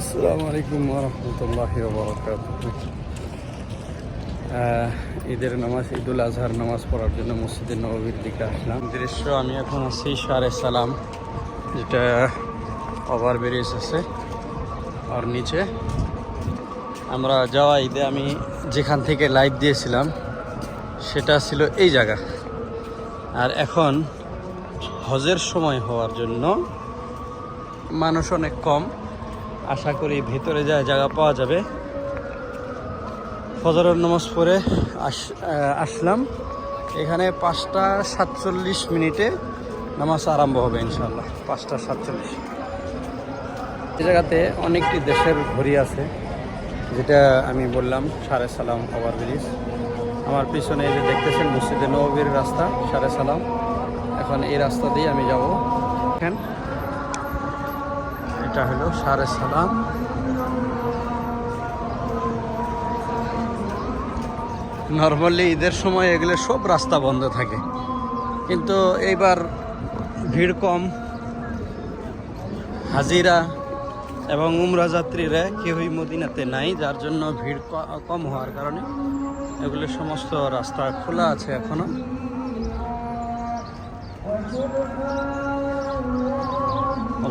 আসসালামু আলাইকুম রহমতুল্লাহ ঈদের নামাজ, ঈদুল আজহার নামাজ পড়ার জন্য মসজিদে নবীর দিকে আসলাম। দৃশ্য, আমি এখন আছি সারে সালাম, যেটা ওভার ব্রিজ আছে আর নিচে। আমরা যাওয়া ঈদে আমি যেখান থেকে লাইভ দিয়েছিলাম, সেটা ছিল এই জায়গা। আর এখন হজের সময় হওয়ার জন্য মানুষ অনেক কম। আশা করি ভেতরে যায় জায়গা পাওয়া যাবে। ফজরের নামাজ আস আসলাম। এখানে পাঁচটা সাতচল্লিশ মিনিটে নামাজ আরম্ভ হবে ইনশাল্লাহ পাঁচটা সাতচল্লিশ। এই জায়গাতে অনেকটি দেশের ঘড়ি আছে, যেটা আমি বললাম, সারে সালাম ওভার ব্রিজ আমার পিছনে এই যে দেখতেছেন মসজিদে নবীর রাস্তা, সারে সালাম। এখন এই রাস্তা দিয়ে আমি যাব। এটা হলো সারে সালাম। নর্মালি ঈদের সময় এগুলো সব রাস্তা বন্ধ থাকে। কিন্তু এইবার ভিড় কম। হাজিরা এবং উমরা যাত্রীরা কেউই মদিনাতে নাই, যার জন্য ভিড় কম হওয়ার কারণে এগুলো সমস্ত রাস্তা খোলা আছে এখনও।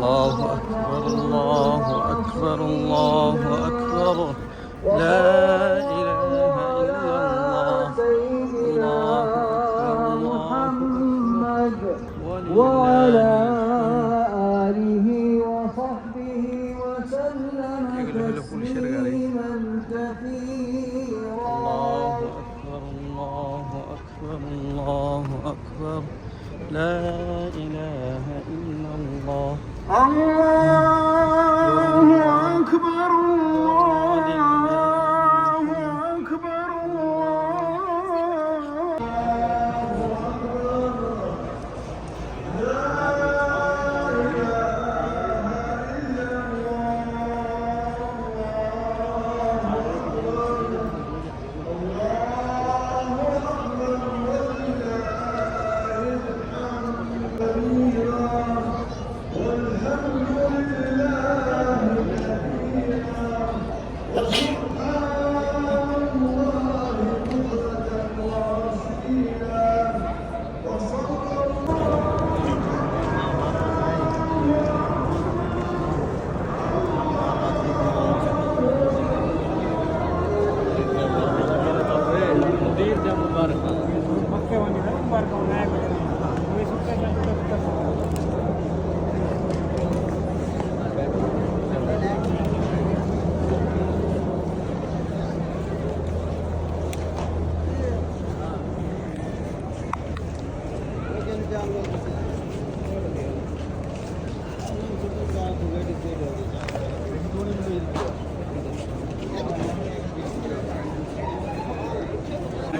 الله أكبر الله أكبر الله أكبر. لا إله إلا الله. الله محمد وعلى آله وصحبه وسلم تسليما كثيرا. الله أكبر الله أكبر الله أكبر. لا إله إلا الله. Oh.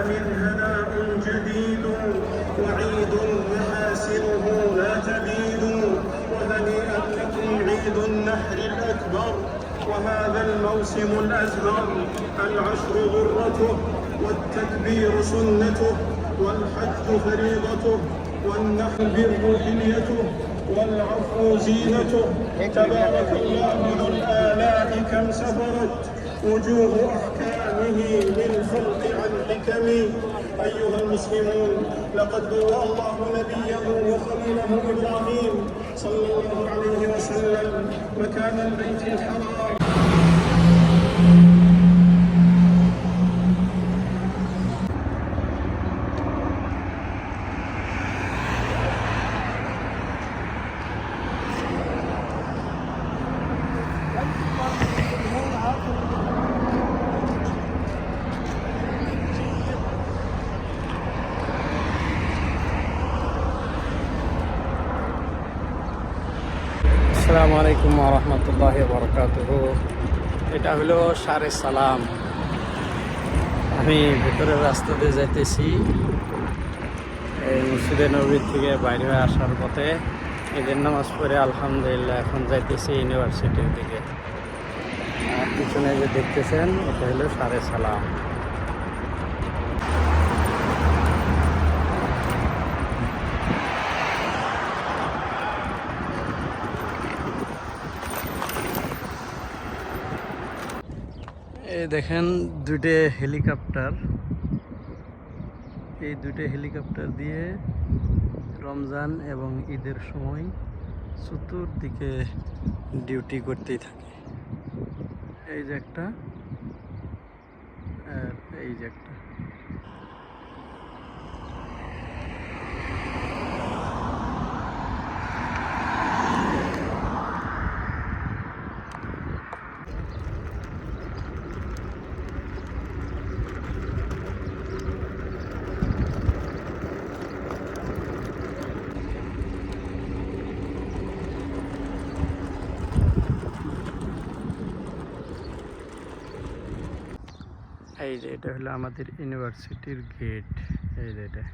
عام هناء جديد وعيد محاسنه لا تبيد وهنيئا لكم عيد النحر الأكبر وهذا الموسم الأزهر العشر غرته والتكبير سنته والحج فريضته والنحر البر حليته والعفو زينته تبارك الله ذو الآلاء كم سفرت وجوه أحكامه للخلق عن حكم أيها المسلمون لقد بوأ الله نبيه وخليله إبراهيم صلى الله عليه وسلم مكان البيت الحرام. আসসালামু আলাইকুম রহমতুল্লাহ বরকাত এটা হলো সারে সালাম। আমি ভেতরের রাস্তা দিয়ে যাইতেছি। এই মসজিদে নবীর থেকে বাইরে হয়ে আসার পথে ঈদের নামাজ পড়ে আলহামদুলিল্লাহ এখন যাইতেছি ইউনিভার্সিটির দিকে। পিছনে যে দেখতেছেন, এটা হলো সারে সালাম। দেখেন দুইটে হেলিকপ্টার। এই দুইটা হেলিকপ্টার দিয়ে রমজান এবং ঈদের সময় চতুর্দিকে ডিউটি করতেই থাকে। এই যে একটা, আর এই যে একটা। এই যে এটা হলো আমাদের ইউনিভার্সিটির গেট। এই যে এটা।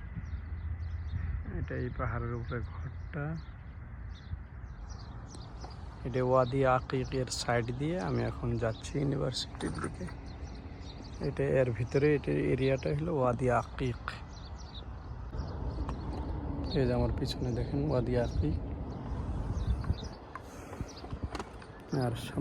এটা এই পাহাড়ের উপরে ঘরটা। এটা ওয়াদি আকিকের সাইড দিয়ে আমি এখন যাচ্ছি ইউনিভার্সিটির দিকে। এটা এর ভিতরে এটা এরিয়াটা হলো ওয়াদি আকিক। এই যে আমার পিছনে দেখেন ওয়াদি আকিক। আর